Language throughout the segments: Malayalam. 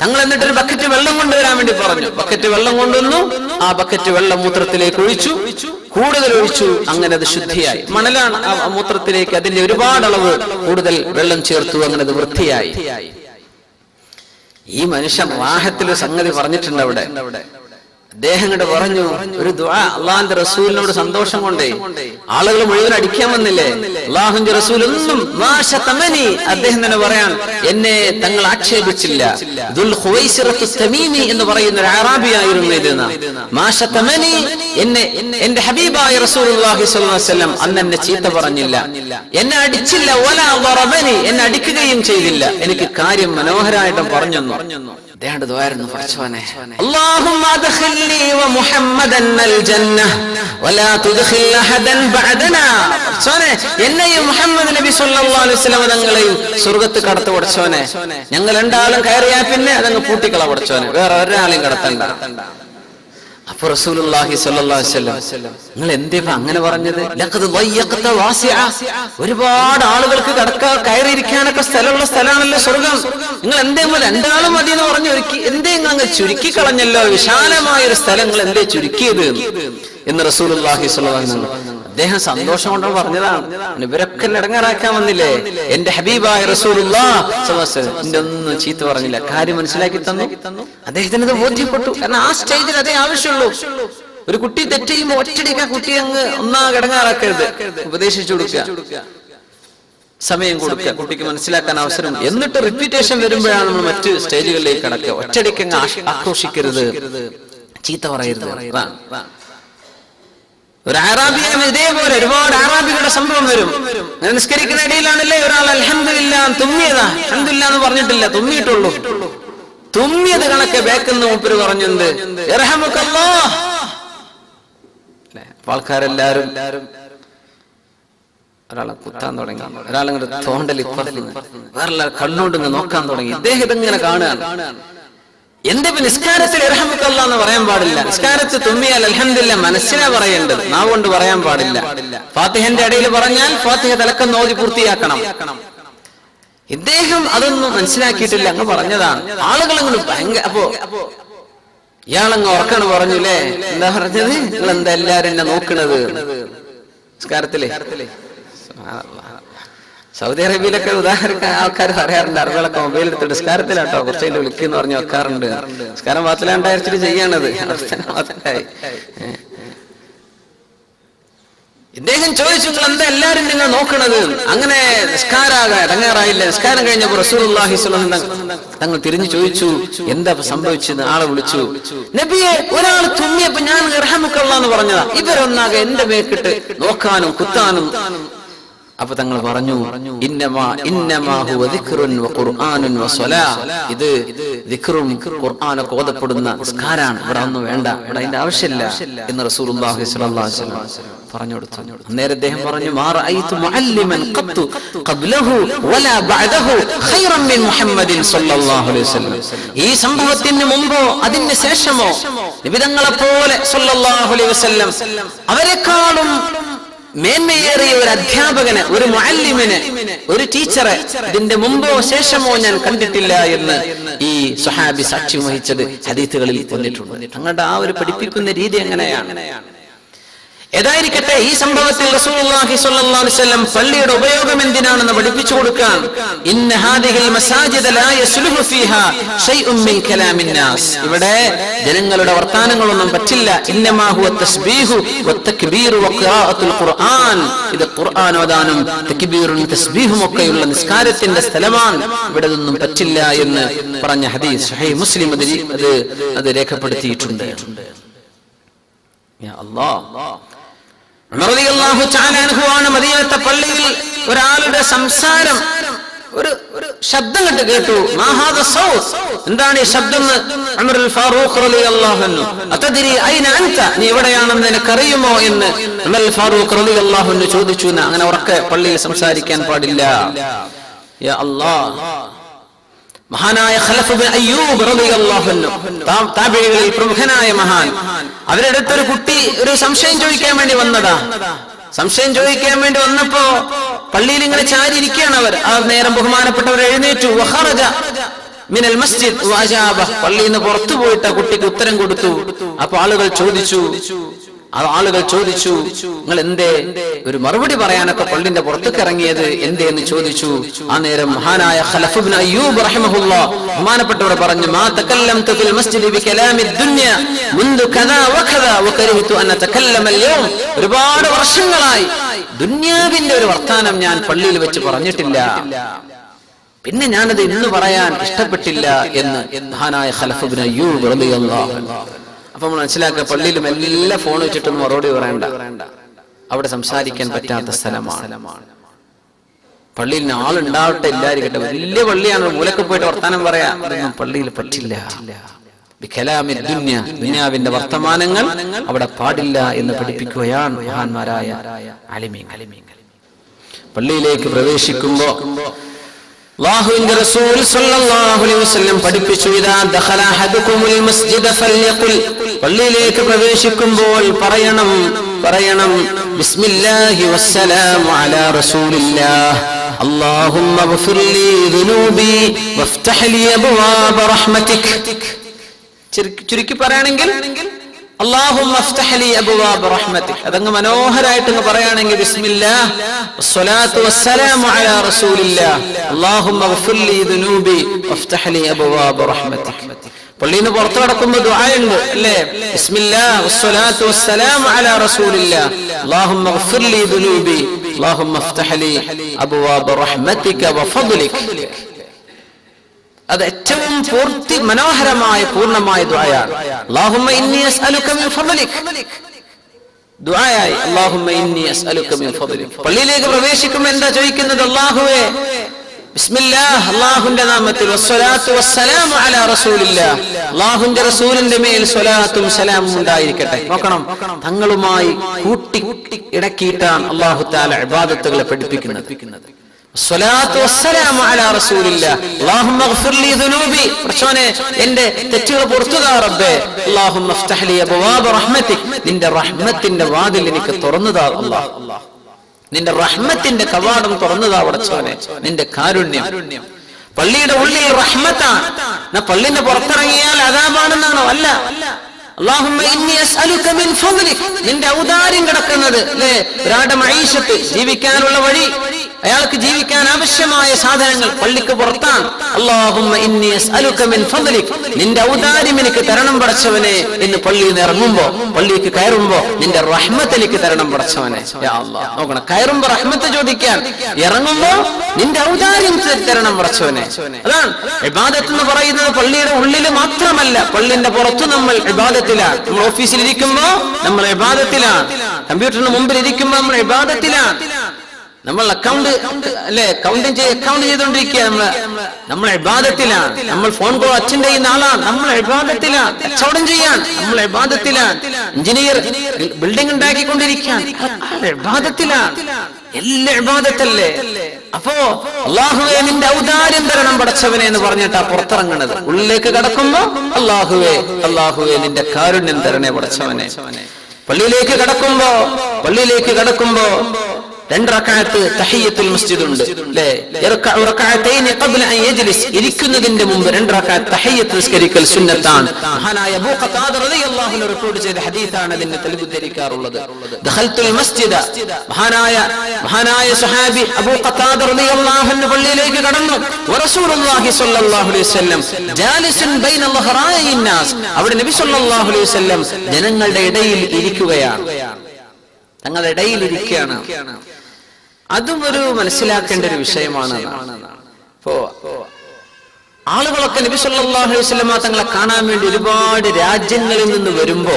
തങ്ങൾ എന്നിട്ട് ഒരു ബക്കറ്റ് വെള്ളം കൊണ്ടുവരാൻ വേണ്ടി പറഞ്ഞു. ബക്കറ്റ് വെള്ളം കൊണ്ടുവന്നു. ആ ബക്കറ്റ് വെള്ളം മൂത്രത്തിലേക്ക് ഒഴിച്ചു. കൂടുതൽ ഒഴിച്ചു. അങ്ങനെ അത് ശുദ്ധിയായി. മണലാണ് ആ മൂത്രത്തിലേക്ക് അതിന്റെ ഒരുപാട് കൂടുതൽ വെള്ളം ചേർത്തു. അങ്ങനെ അത് വൃത്തിയായി. ഈ മനുഷ്യൻ വാഹത്തിൽ സംഗതി പറഞ്ഞിട്ടുണ്ട് അവിടെ. അദ്ദേഹം കണ്ട് പറഞ്ഞു ഒരു അള്ളാഹിന്റെ റസൂലിനോട് സന്തോഷം കൊണ്ടേ. ആളുകൾ മുഴുവൻ അടിക്കാൻ വന്നില്ലേ? അള്ളാഹുന്റെ റസൂൽ ഒന്നും അദ്ദേഹം തന്നെ പറയാൻ എന്നെ തങ്ങൾ ആക്ഷേപിച്ചില്ല. എന്ന് പറയുന്ന ഒരു അറാബി ആയിരുന്നു ഇത് എന്നെ. എന്റെ ഹബീബായ വസല്ലം അന്ന് എന്നെ ചീത്ത പറഞ്ഞില്ല. എന്നെ അടിച്ചില്ല എന്നെ അടിക്കുകയും ചെയ്തില്ല. എനിക്ക് കാര്യം മനോഹരമായിട്ടും പറഞ്ഞു. അദ്ദേഹം ദ്വാരുന്നു പഠിച്ചവനെ اللهم ادخلني ومحمدا الجنة ولا تدخل احدا بعدنا പഠിച്ചവനെ എന്നെയും മുഹമ്മദ് നബി സല്ലല്ലാഹു അലൈഹി വസല്ലം തങ്ങളെയും സ്വർഗ്ഗത്ത് കടത്തു പഠിച്ചവനെ ഞങ്ങൾ രണ്ടാളും കയറിയാ പിന്നെ അതങ്ങ് പൂട്ടിക്കള പഠിച്ചവനെ വേറെ ഒരാളെയും കടത്തണ്ട അപ്പൊ നിങ്ങൾ എന്തേ അങ്ങനെ പറഞ്ഞത്? ഒരുപാട് ആളുകൾക്ക് കടക്കാ കയറിയിരിക്കാനൊക്കെ സ്ഥലമുള്ള സ്ഥലമാണല്ലോ സ്വർഗം. നിങ്ങൾ എന്തേ രണ്ടാളും മതി എന്ന് പറഞ്ഞു ഒരുക്കി എന്തേ നിങ്ങൾ അങ്ങ് ചുരുക്കി കളഞ്ഞല്ലോ? വിശാലമായ ഒരു സ്ഥലങ്ങൾ എന്തേ ചുരുക്കിയത് എന്ന് റസൂലുള്ളാഹി അലൈഹി വസല്ലം അദ്ദേഹം സന്തോഷം കൊണ്ടോ പറഞ്ഞതാണ്. ഇവരൊക്കെ ഇടങ്ങാറാക്കാൻ വന്നില്ലേ? എന്റെ ഹബീബായ എന്റെ ഒന്നും ചീത്ത പറഞ്ഞില്ല. കാര്യം മനസ്സിലാക്കി തന്നു. അദ്ദേഹത്തിന് അത് ബോധ്യപ്പെട്ടു. കാരണം ആ സ്റ്റേജിൽ അതേ ആവശ്യമുള്ളൂ. ഒരു കുട്ടി തെറ്റ് ഒറ്റടിക്കാൻ ഒറ്റടിക്ക് കുട്ടി അങ്ങ് ഒന്നാ കിടങ്ങാറാക്കരുത് ഉപദേശിച്ചു കൊടുക്കുക. സമയം കൊടുക്കുക. കുട്ടിക്ക് മനസ്സിലാക്കാൻ അവസരം. എന്നിട്ട് റിപ്പീറ്റേഷൻ വരുമ്പോഴാണ് നമ്മൾ മറ്റ് സ്റ്റേജുകളിലേക്ക് കടക്കുക. ഒറ്റടിക്ക് അങ്ങ് ആശ- ആക്രോശിക്കരുത്. ചീത്ത പറയരുത്. ഒരു ആറാബിയും ഇതേപോലെ ഒരുപാട് ആറാബികളുടെ സംഭവം വരും. നിസ്കരിക്കുന്ന ഇടയിലാണല്ലേ? ഒരാൾ അൽഹംദുലില്ല തുമ്മിയതാ. അൽഹംദുലില്ല എന്ന് പറഞ്ഞിട്ടില്ല തുമ്മിയിട്ടുള്ളൂ. തുമ്മിയത് കണക്കെ ബേക്കെന്ന് മൂപ്പര് പറഞ്ഞത് ഇറഹമുക്കല്ലോ ആൾക്കാരെല്ലാരും ഒരാളെ കുത്താൻ തുടങ്ങി. ഒരാളിങ്ങനെ തോണ്ടൽ ഇപ്പുറത്ത് വേറെ കണ്ണോണ്ടിങ്ങനെ നോക്കാൻ തുടങ്ങി. ഇദ്ദേഹം ഇതിങ്ങനെ കാണുകയാണ്. എന്റെ നിസ്കാരത്തിൽ ഇറഹമുക്കല്ല എന്ന് പറയാൻ പാടില്ല. നിസ്കാരത്തിൽ തുമ്മിയാൽ അലഹമില്ല മനസ്സിനെ പറയേണ്ടത്. നാവ് കൊണ്ട് പറയാൻ പാടില്ല. ഫാത്തിഹന്റെ ഇടയിൽ പറഞ്ഞാൽ ഫാത്തിഹ തലക്കം നോതി പൂർത്തിയാക്കണം. ഇദ്ദേഹം അതൊന്നും മനസ്സിലാക്കിയിട്ടില്ല അങ്ങ് പറഞ്ഞതാണ്. ആളുകൾ അങ്ങോട്ട് ഭയങ്കര അപ്പോ ഇയാളങ്ങ് ഉറക്കാണ് പറഞ്ഞില്ലേ? എന്താ പറഞ്ഞത്? നിങ്ങൾ എന്താ എല്ലാരും എന്നെ നോക്കണത്? നിസ്കാരത്തിലെ? സൗദി അറേബ്യയിലൊക്കെ ഉദാഹരണം ആൾക്കാർ പറയാറുണ്ട്. അറിവുകളൊക്കെ മൊബൈൽ എടുത്ത് നിസ്കാരത്തിലാട്ടോ. കുറച്ച് കഴിഞ്ഞ് വിളിക്കുന്ന പറഞ്ഞ് വെക്കാറുണ്ട്. സ്കാരം മാത്രലാണ്ടായിരിച്ചിട്ട് ചെയ്യാണത്. ഇദ്ദേഹം ചോദിച്ചു എന്താ എല്ലാരും നിങ്ങൾ നോക്കണത്? അങ്ങനെ നിസ്കാരാകാൻ ഇറങ്ങാറായില്ല നിസ്കാരം കഴിഞ്ഞപ്പോ സ്വല്ലല്ലാഹു തങ്ങൾ തിരിഞ്ഞു ചോദിച്ചു എന്താ സംഭവിച്ചത്? ആളെ വിളിച്ചു നബിയെ ഒരാൾ തുമ്മിയപ്പോ ഞാൻ ഇർഹമുക്കള്ള എന്ന് പറഞ്ഞതാ. ഇവരൊന്നാകെ എന്റെ മേക്കിട്ട് നോക്കാനും കുത്താനും അപ്പൊ തങ്ങൾ പറഞ്ഞു ഇത് ദിക്റും ഖുർആനൊക്കെ ഓതപ്പെടുന്ന നിസ്കാരാണ് ഇവിടെ ഒന്നും വേണ്ട. ഇവിടെ അതിന്റെ ആവശ്യമില്ല എന്ന് വസല്ലം പറഞ്ഞു കൊടുത്തു. അന്നേരം അദ്ദേഹം പറഞ്ഞു ഈ സംഭവത്തിന് മുമ്പോ അതിന് ശേഷമോ നിബിതങ്ങളെ പോലെ അവരെക്കാളും മേന്മയേറിയ ഒരു അധ്യാപകന് ഒരു മുഅല്ലിമിന് ഒരു ടീച്ചറെ ഇതിന്റെ മുമ്പോ ശേഷമോ ഞാൻ കണ്ടിട്ടില്ല എന്ന് ഈ സുഹാബി സാക്ഷ്യം വഹിച്ചത് ഹദീത്തുകളിൽ വന്നിട്ടുണ്ട്. തങ്ങളുടെ ആ ഒരു പഠിപ്പിക്കുന്ന രീതി എങ്ങനെയാണ് ഏതായിരിക്കട്ടെ ഈ സംഭവത്തിൽ റസൂലുള്ളാഹി സ്വല്ലല്ലാഹു അലൈഹി വസല്ലം പള്ളിയുടെ ഉപയോഗം എന്തിനാണെന്ന് പഠിപ്പിച്ചു കൊടുക്കാൻ? ഇന്ന മസാജിദ മിൻ ഇവിടെ ജനങ്ങളുടെ വർത്താനങ്ങളൊന്നും പറ്റില്ല. ഇന്നമാ ഹുവ തസ്ബീഹു ഖുർആൻ. ഒക്കെയുള്ള നിസ്കാരത്തിന്റെ സ്ഥലമാണ്. ഇവിടെ നിന്നും പറ്റില്ല എന്ന് പറഞ്ഞ ഹദീസ് സഹീഹ് മുസ്ലിം അത് അത് രേഖപ്പെടുത്തിയിട്ടുണ്ട്. യാ അല്ലാഹ് അൻഹുവാണ് മദീനത്തെ പള്ളിയിൽ ഒരാളുടെ സംസാരം. ഒരു ഒരു ശബ്ദം കണ്ട് കേട്ടു. എന്താണ് ഈ ശബ്ദം അമറുൽ ഫാറൂഖ് അൻത? നീ എവിടെയാണെന്ന് നിനക്കറിയുമോ എന്ന്? അമറുൽ ഫാറൂഖ് റളിയല്ലാഹു അൻഹു ചോദിച്ചു അങ്ങനെ ഉറക്കെ പള്ളിയിൽ സംസാരിക്കാൻ പാടില്ല. മഹാനായ ഖലഫ് അയ്യൂബ് റളിയല്ലാഹു അൻഹു. താബിഈകളിൽ പ്രമുഖനായ മഹാൻ. അവരുടെ അടുത്തൊരു കുട്ടി ഒരു സംശയം ചോദിക്കാൻ വേണ്ടി വന്നതാ. സംശയം ചോദിക്കാൻ വേണ്ടി വന്നപ്പോ പള്ളിയിൽ ഇങ്ങനെ ചാരിയിരിക്കുകയാണ് അവർ. ആ നേരം ബഹുമാനപ്പെട്ടവർ എഴുന്നേറ്റു. വഖറജ മിനൽ മസ്ജിദ് പള്ളിയിൽ നിന്ന് പുറത്തു പോയിട്ട് ആ കുട്ടിക്ക് ഉത്തരം കൊടുത്തു. അപ്പൊ ആളുകൾ ചോദിച്ചു ആളുകൾ ചോദിച്ചു നിങ്ങൾ എന്തേ ഒരു മറുപടി പറയാനൊക്കെ പള്ളിന്റെ പുറത്തേക്ക് ഇറങ്ങിയത് എന്തേ എന്ന് ചോദിച്ചു. ആ നേരം മഹാനായ ഖലഫ് അയ്യൂബ് റഹിമഹുല്ലാ ബഹുമാനപ്പെട്ടവർ പറഞ്ഞു മാ തകല്ലംതു ഫിൽ മസ്ജിദി ബികലാമി ദുനിയ മുൻദു കദാ വകദാ വകരിഹതു അൻ അതകല്ലമ അൽയൗം. ഒരുപാട് വർഷങ്ങളായി ദുന്യാവിന്റെ ഒരു വർത്താനം ഞാൻ പള്ളിയിൽ വെച്ച് പറഞ്ഞിട്ടില്ല. പിന്നെ ഞാനത് ഇന്ന് പറയാൻ ഇഷ്ടപ്പെട്ടില്ല എന്ന് മഹാനായ ഖലഫ് ഇബ്നു അയ്യൂബ് റളിയല്ലാഹു അൻഹു അപ്പൊ നമ്മൾ മനസ്സിലാക്കുക പള്ളിയിലും എല്ലാ ഫോൺ വെച്ചിട്ടൊന്നും മറുപടി പറയണ്ട. അവിടെ സംസാരിക്കാൻ പറ്റാത്ത സ്ഥലമാണ്. പള്ളിയിൽ ആളുണ്ടാവട്ടെ ഇല്ലായിരിക്കട്ടെ വലിയ പള്ളിയാണ്. മൂലക്ക് പോയിട്ട് വർത്താനം പറയാ. പള്ളിയിൽ പറ്റില്ല. ദുന്യാവിന്റെ വർത്തമാനങ്ങൾ അവിടെ പാടില്ല എന്ന് പഠിപ്പിക്കുകയാണ് മഹാന്മാരായ അലിമീങ്ങൾ പള്ളിയിലേക്ക് പ്രവേശിക്കുമ്പോ അല്ലാഹുവിന്റെ റസൂൽ സ്വല്ലല്ലാഹു അലൈഹി വസല്ലം പഠിപ്പിച്ചു ഇദാ ദഖല അഹദുകുമുൽ മസ്ജിദ ഫൽയഖുൽ പള്ളിയിലേക്ക് പ്രവേശിക്കുമ്പോൾ പറയണം പറയണം ബിസ്മില്ലാഹി വസ്സലാമു അലാ റസൂലില്ലാഹ് اللهم اغفر لي ذنوبي وافتح لي ابواب رحمتك ചുരുക്കി പറയുകയാണെങ്കിൽ അള്ളാഹും അതങ്ങ് മനോഹരായിട്ട് പറയുകയാണെങ്കിൽ പള്ളിയിൽ നിന്ന് പുറത്തു കിടക്കുമ്പോൾ ദുആയുണ്ട് അല്ലേ? ബിസ്മില്ലാഹ് വസ്സലാത്തു വസ്സലാമു അലാ റസൂലില്ലാ അല്ലാഹുമ്മ ലീ ദുനൂബി അല്ലാഹുമ്മ ലീ അബ്വാബ റഹ്മതിക വഫദ്ലിക്. അത് ഏറ്റവും പൂർത്തി മനോഹരമായ പൂർണമായ ദ്വായാണ് അല്ലാഹുമ്മ ഇന്നി അസ്അലുക മിൻ ഫദ്ലിക് ദുആയായി അല്ലാഹുമ്മ ഇന്നി അസ്അലുക മിൻ ഫദ്ലിക് പള്ളിയിലേക്ക് പ്രവേശിക്കുമ്പോൾ എന്താ ചോദിക്കുന്നത് ബിസ്മില്ലാഹ് അല്ലാഹുവിന്റെ നാമത്തിൽ അല്ലാഹുവിന്റെ റസൂലിന്റെ മേൽ സ്വലാത്തും സലാമും ഉണ്ടായിരിക്കട്ടെ. നോക്കണം. തങ്ങളുമായി കൂട്ടി ഇടക്കിയിട്ടാണ് അള്ളാഹു താല ഇബാദത്തുകളെ പഠിപ്പിക്കുന്നത്. എന്റെ തെറ്റുകൾ പുറത്തു താ റബ്ബേ നിന്റെ റഹ്മത്തിന്റെ വാതിൽ എനിക്ക് തുറന്നു താ അല്ലാഹ്. നിന്റെ റഹ്മത്തിന്റെ കവാടം തുറന്നതാ പടച്ചോനെ നിന്റെ കാരുണ്യം. പള്ളിയുടെ ഉള്ളിൽ റഹ്മത്താണ് പള്ളിന്റെ പുറത്തിറങ്ങിയാൽ അതാപാണെന്നാണോ? അല്ല. നിന്റെ ഔദാര്യം കിടക്കുന്നത് ജീവിക്കാനുള്ള വഴി. അയാൾക്ക് ജീവിക്കാൻ ആവശ്യമായ സാധനങ്ങൾ പള്ളിക്ക് പുറത്താണ്. നിന്റെ ഔദാര്യം എനിക്ക് തരണം പടച്ചവനെ എന്ന് പള്ളിയിൽ നിന്ന് ഇറങ്ങുമ്പോ പള്ളിക്ക് കയറുമ്പോ നിന്റെ റഹ്മത്ത് എനിക്ക് തരണം പടച്ചവനെ. നോക്കണം. കയറുമ്പോ റഹ്മത്ത് ചോദിക്കാൻ. ഇറങ്ങുമ്പോ നിന്റെ ഔദാര്യം തരണം പടച്ചവനെ. അതാണ്. ഇബാദത്ത് എന്ന് പറയുന്നത് പള്ളിയുടെ ഉള്ളിൽ മാത്രമല്ല. പള്ളിന്റെ പുറത്ത് നമ്മൾ ഇബാദത്തിലാണ്. നമ്മൾ ഓഫീസിൽ ഇരിക്കുമ്പോ നമ്മൾ ഇബാദത്തിലാണ്. കമ്പ്യൂട്ടറിന് മുമ്പിൽ ഇരിക്കുമ്പോ നമ്മൾ ഇബാദത്തിലാണ്. നമ്മൾ അക്കൗണ്ട് അല്ലെ അക്കൗണ്ടിങ് അക്കൗണ്ട് ചെയ്തുകൊണ്ടിരിക്കുക നമ്മൾ. നമ്മൾ ഇബാദത്തിലാണ്. നമ്മൾ ഫോൺ കോൾ അച്ഛൻ ചെയ്യുന്ന ആളാണ്. നമ്മൾ ഇബാദത്തിലാണ്. കച്ചവടം ചെയ്യാൻ. നമ്മൾ ഇബാദത്തിലാണ്. Engineer building ഉണ്ടാക്കിക്കൊണ്ടിരിക്കാൻ ഇബാദത്തിലാണ്. എല്ലാ ഇബാദത്തല്ലേ? അപ്പോ അള്ളാഹുവേ നിന്റെ ഔദാര്യം തരണം പടച്ചവനെ എന്ന് പറഞ്ഞിട്ടാ പുറത്തിറങ്ങണത്. ഉള്ളിലേക്ക് കടക്കുമ്പോ അള്ളാഹുവേ അള്ളാഹുവെ നിന്റെ കാരുണ്യം തരണേ പടച്ചവനെ. പള്ളിയിലേക്ക് കടക്കുമ്പോ പള്ളിയിലേക്ക് കടക്കുമ്പോ രണ്ട് റക്അത്ത് തഹിയ്യത്തുൽ മസ്ജിദ് ഉണ്ട് അല്ലേ ഇരിക്കുന്നതിന്റെ മുമ്പ് രണ്ട് റക്അത്ത് തഹിയ്യത്ത് നിസ്കരിക്കൽ സുന്നത്താണ്. മഹാനായ അബൂ ഖതാദ റളിയല്ലാഹു അൻഹു റിപ്പോർട്ട് ചെയ്ത ഹദീസാണ് അതിനെ തെളിവുദ്ധരിക്കാറുള്ളത് ദഖൽതുൽ മസ്ജിദ. മഹാനായ മഹാനായ സ്വഹാബി അബൂ ഖതാദ റളിയല്ലാഹു അൻഹു പള്ളിയിലേക്ക് കടന്നു. വറസൂലുള്ളാഹി സ്വല്ലല്ലാഹു അലൈഹി വസല്ലം ജാലിസുൻ ബൈന ളഹറായി നാസ്. അവിടെ നബി സ്വല്ലല്ലാഹു അലൈഹി വസല്ലം ജനങ്ങളുടെ ഇടയിൽ ഇരിക്കുകയാണ്. തങ്ങളുടെ ഇടയിൽ ഇരിക്കുകയാണ്. അതും ഒരു മനസ്സിലാക്കേണ്ട ഒരു വിഷയമാണ്. ഇപ്പോ ആളുകളൊക്കെ നബി തങ്ങളെ കാണാൻ വേണ്ടി ഒരുപാട് രാജ്യങ്ങളിൽ നിന്ന് വരുമ്പോ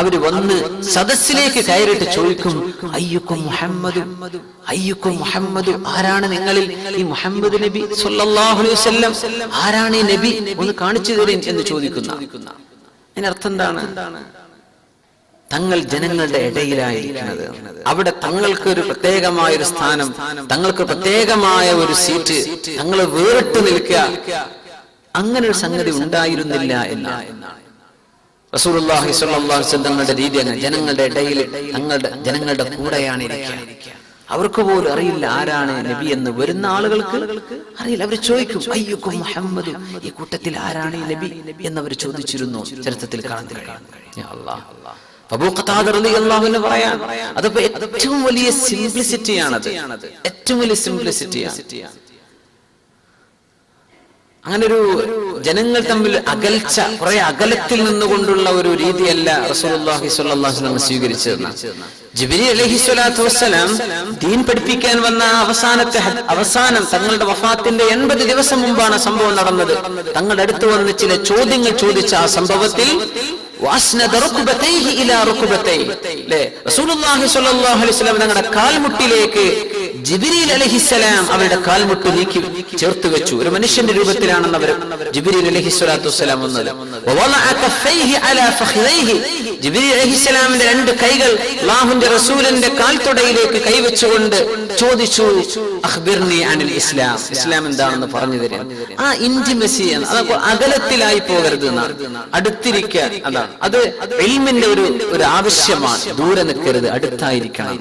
അവർ വന്ന് സദസ്സിലേക്ക് കയറിട്ട് ചോദിക്കും അയ്യുക്കും മുഹമ്മദ് അയ്യുക്കും മുഹമ്മദ് ആരാണ് നിങ്ങളിൽ? ഈ മുഹമ്മദ് നബി വസല്ലം ആരാണ് ഈ നബി? ഒന്ന് കാണിച്ചു തരും എന്ന് ചോദിക്കുന്ന. അതിനർത്ഥം എന്താണ്? തങ്ങൾ ജനങ്ങളുടെ ഇടയിലായിരിക്കുന്നത്. അവിടെ തങ്ങൾക്ക് ഒരു പ്രത്യേകമായ ഒരു സ്ഥാനം തങ്ങൾക്ക് പ്രത്യേകമായ ഒരു സീറ്റ് തങ്ങൾ വേറിട്ട് നിൽക്കുക. അങ്ങനെ ഒരു സംഗതി ഉണ്ടായിരുന്നില്ല എന്നാണ്. വസല്ലം തങ്ങളുടെ രീതി അങ്ങനെ ജനങ്ങളുടെ ഇടയിൽ തങ്ങളുടെ ജനങ്ങളുടെ കൂടെയാണ് ഇരിക്കുക. അവർക്ക് പോലും അറിയില്ല ആരാണ് നബി എന്ന്. വരുന്ന ആളുകൾക്ക് അറിയില്ല. അവർ ചോദിക്കും അയ്യുക്കും മുഹമ്മദ്? ഈ കൂട്ടത്തിൽ ആരാണ് നബി? എന്ന് അവർ ചോദിച്ചിരുന്നു. ചരിത്രത്തിൽ കാണാൻ കഴിയും. അൻഹു പറയാൻ അതപ്പോ ഏറ്റവും വലിയ സിംപ്ലിസിറ്റിയാണത് ഏറ്റവും വലിയ സിംപ്ലിസിറ്റിയാണ് അങ്ങനെ ഒരു ജനങ്ങൾ തമ്മിൽ അകൽച്ച കുറെ അകലത്തിൽ നിന്നുകൊണ്ടുള്ള ഒരു രീതിയല്ല റസൂലുള്ളാഹി സ്വല്ലല്ലാഹു അലൈഹി സ്വീകരിച്ചതെന്ന്. ജിബ്രീൽ അലൈഹി സ്വലാത്തു വസ്സലാം ദീൻ പഠിപ്പിക്കാൻ വന്ന അവസാനത്തെ അവസാനം തങ്ങളുടെ വഫാത്തിന്റെ എൺപത് ദിവസം മുമ്പാണ് സംഭവം നടന്നത്. തങ്ങളുടെ അടുത്ത് വന്ന് ചില ചോദ്യങ്ങൾ ചോദിച്ച ആ സംഭവത്തിൽ തങ്ങളുടെ കാൽമുട്ടിലേക്ക് ജിബ്രീൽ അലഹിസ്സലാം അവരുടെ കാൽമുട്ട് നീക്കി ചേർത്ത് വെച്ചു. ഒരു മനുഷ്യന്റെ രൂപത്തിലാണെന്ന് അവർ ജിബ്രീൽ അലഹി സ്വലാത്തു വസ്സലാം വന്നത്. ജിബിരി അലഹിസ്സലാമിന്റെ രണ്ട് കൈകൾ അല്ലാഹുവിന്റെ റസൂലിന്റെ കാൽത്തുടയിലേക്ക് കൈവച്ചുകൊണ്ട് ചോദിച്ചു അനിൽ ഇസ്ലാം ഇസ്ലാം എന്താണെന്ന് പറഞ്ഞു തരും ആ ഇന്റിമസി അകലത്തിലായി പോകരുത് അടുത്തിരിക്കുക അതാണ് അത് ഇൽമിന്റെ ഒരു ഒരു ആവശ്യമാണ്. ദൂരെ നിൽക്കരുത്. അടുത്തായിരിക്കണം.